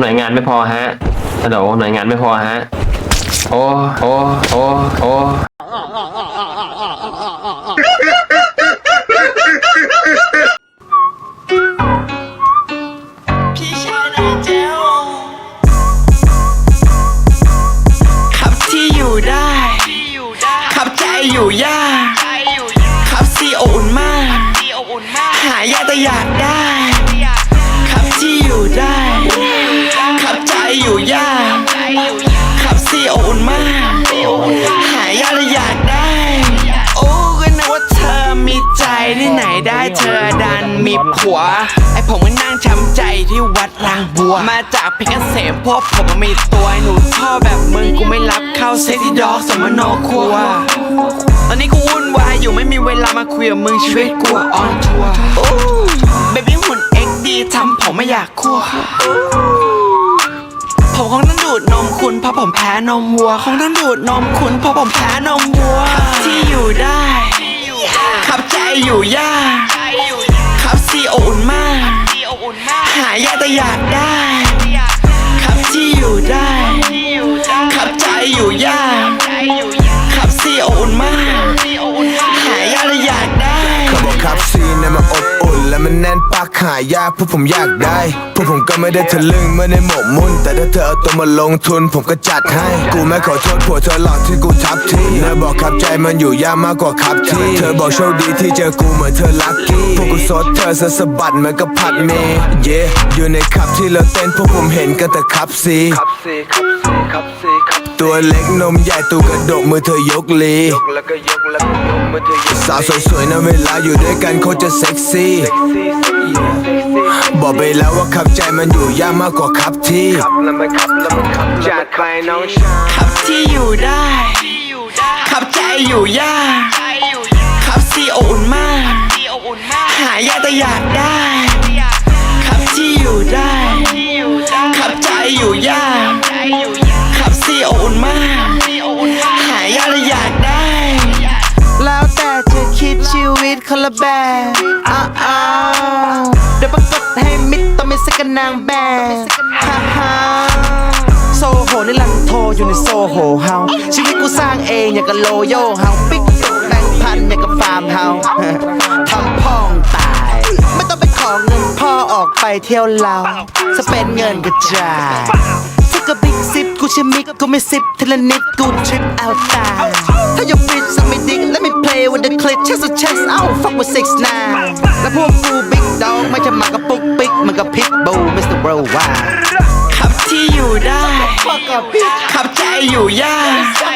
หน่วยงานไม่พอฮะฮัลโหลหน่วยงานไม่พอฮะ โอ้โอ้โอ้โอ้พี่ชายนายเจลขับที่อยู่ได้ ขับใจอยู่ยาก ขับซีโออุ่นมาก หายากแต่อยากได้ มีผัว ไอผมก็นั่งช้ำใจที่วัดรางบัว มาจากเพชรเกษมพวกผมมีตัวไอหนูชอแบบมึงกูไม่รับเข้าเซ็กซี่ดอกสมโนครัว ตอนนี้กูวุ่นวายอยู่ไม่มีเวลามาคุยกับมึงชีวิตกูออนทัวร์เบบี้หุ่นเอ็กดีทำผมไม่อยากคั่วผมคงต้องดูดนมคุณเพราะผมแพ้นมวัวคงต้องดูดนมคุณเพราะผมแพ้นมวัว ที่อยู่ได้ ขับใจอยู่ยากายากแต่อยากได้ อุ่นและมันแน่นปากหายากพวกผมอยากได้ พวกผมก็ไม่ได้ทะลึ่งไม่ได้หมกมุ่น แต่ถ้าเธอเอาตัวมาลงทุน ผมก็จัดให้ กูไม่ขอโทษผัวเธอหลอกที่กูทับทีเธอบอกครับใจมันอยู่ยากมากกว่าครับที่ เธอบอกโชคดีที่เจอกูเหมือนเธอลัคกี้พวกกูซดเธอสะสะบัดเหมือนกับผัดเมย์เย่อยู่ในคับที่เราเต้นพวกผมเห็นกันแต่ครับซีตัวเล็กนมใหญ่ตูกระดกมือเธอยกลี สาวสวยๆนะเวลาอยู่ด้วยกันโคตรจะเซ็กซี่ บอกไปแล้วว่าขับใจมันอยู่ยากมากกว่าขับที่จัดไปน้องชายขับที่อยู่ได้ ขับใจอยู่ยาก ขับซีโออุ่นมาก หายากแต่อยากได้ ละแบบอ้าวเดี๋ยวประกบให้มิดต้องมีสักนางแบบฮ่าฮ่าโซโหในลันโทอยู่ในโซโหเฮาชีวิตกูสร้างเองอย่างกับโลโยเฮาปิ๊กตุกแบงค์พันอย่างกับฟาร์มเฮาทำพ่องตาย ไม่ต้องไปขอเงินพ่อออกไปเที่ยวเราสเปนเงินกระจายถ้าก็บิ๊กซิปกูชิมิกกูไม่ซิปทีละนิดกูทริปเอาตายถ้าอยากฟิตสักไม่ดิก let me play with the clip chest to chest เอ้า fuck with six nine และพวกกูบิ๊กดองไม่ใช่หมากับปุ๊กปิ๊กมันกับพิกบู Mr. Worldwide ขับที่อยู่ได้ขับใจอยู่ยาก